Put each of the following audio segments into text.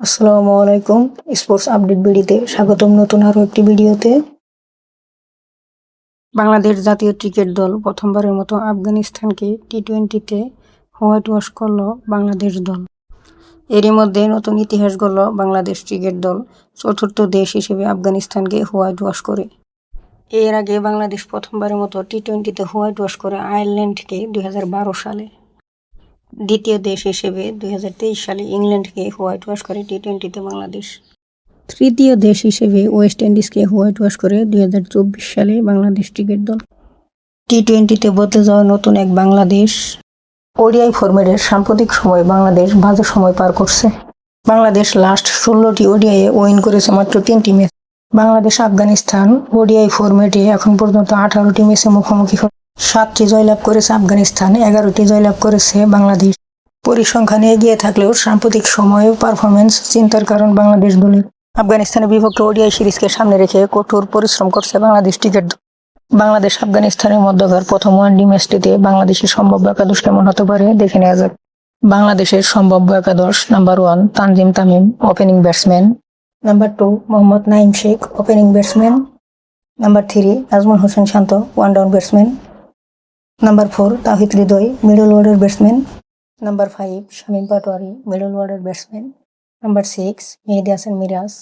আসসালামু আলাইকুম। Sports update বিডিতে স্বাগতম নতুন আরও একটি ভিডিওতে। বাংলাদেশ জাতীয় ক্রিকেট দল প্রথমবারের মতো আফগানিস্তানকে টি টোয়েন্টিতে হোয়াইট ওয়াশ করল বাংলাদেশ দল। এরই মধ্যে নতুন ইতিহাস গড়ল বাংলাদেশ ক্রিকেট দল। চতুর্থ দেশ হিসেবে আফগানিস্তানকে হোয়াইট ওয়াশ করে। এর আগে বাংলাদেশ প্রথমবারের মতো টি টোয়েন্টিতে হোয়াইট ওয়াশ করে আয়ারল্যান্ডকে দুই হাজার বারো সালে। দ্বিতীয় দেশ হিসেবে দুই সালে ইংল্যান্ডকে হোয়াইট ওয়াশ করে টি টোয়েন্টিতে বাংলাদেশ। তৃতীয় দেশ হিসেবে ওয়েস্ট ইন্ডিজকে হোয়াইট ওয়াশ করে দুই সালে বাংলাদেশ ক্রিকেট দল। টি টোয়েন্টিতে বদলে যাওয়া নতুন এক বাংলাদেশ। ওডিআই ফরম্যাটের সাম্প্রতিক সময় বাংলাদেশ বাজে সময় পার করছে। বাংলাদেশ লাস্ট ষোলোটি ওডিআইয়ে উইন করেছে মাত্র তিনটি ম্যাচ বাংলাদেশ, আফগানিস্তান, ওডিআই ফরম্যাটে এখন পর্যন্ত আঠারোটি ম্যাচে মুখোমুখি হয়েছে। সাতটি জয়লাভ করেছে আফগানিস্তান, এগারোটি জয়লাভ করেছে বাংলাদেশ। পরিসংখ্যানে এগিয়ে থাকলেও সাম্প্রতিক সময়ে পারফরমেন্স চিন্তার কারণ বাংলাদেশ দলের আফগানিস্তানের বিপক্ষে ওডিআই সিরিজকে সামনে রেখে কঠোর পরিশ্রম করছে বাংলাদেশ ক্রিকেট। বাংলাদেশ আফগানিস্তানের মধ্যকার প্রথম ওয়ানডি ম্যাচটিতে বাংলাদেশের সম্ভাব্য একাদশ কেমন হতে পারে দেখে নেওয়া যাক। বাংলাদেশের সম্ভাব্য একাদশ number one Tanzim Tamim, opening batsman. Number two Mohammad Naim Sheikh, opening batsman. Number three Najmul Hossain Shanto, one down batsman. Number four Towhid Hridoy middle ওয়ার্ডের batsman number five Shamim Patwari middle ওয়ার্ডের batsman number six Mehedi Hasan Miraz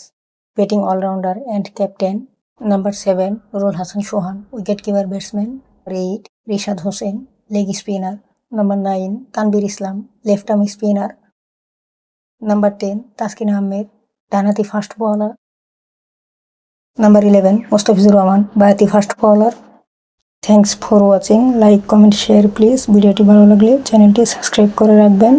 batting allrounder and captain number seven Nurul Hasan Sohan wicket keeper batsman eight Rishad Hossain leg spinner number nine Tanvir Islam left arm spinner number ten Taskin Ahmed ডানাতি fast bowler number eleven Mustafizur Rahman বায়াতি fast bowler thanks for watching like comment share please ভিডিওটি ভালো লাগলে চ্যানেলটি subscribe করে রাখবেন।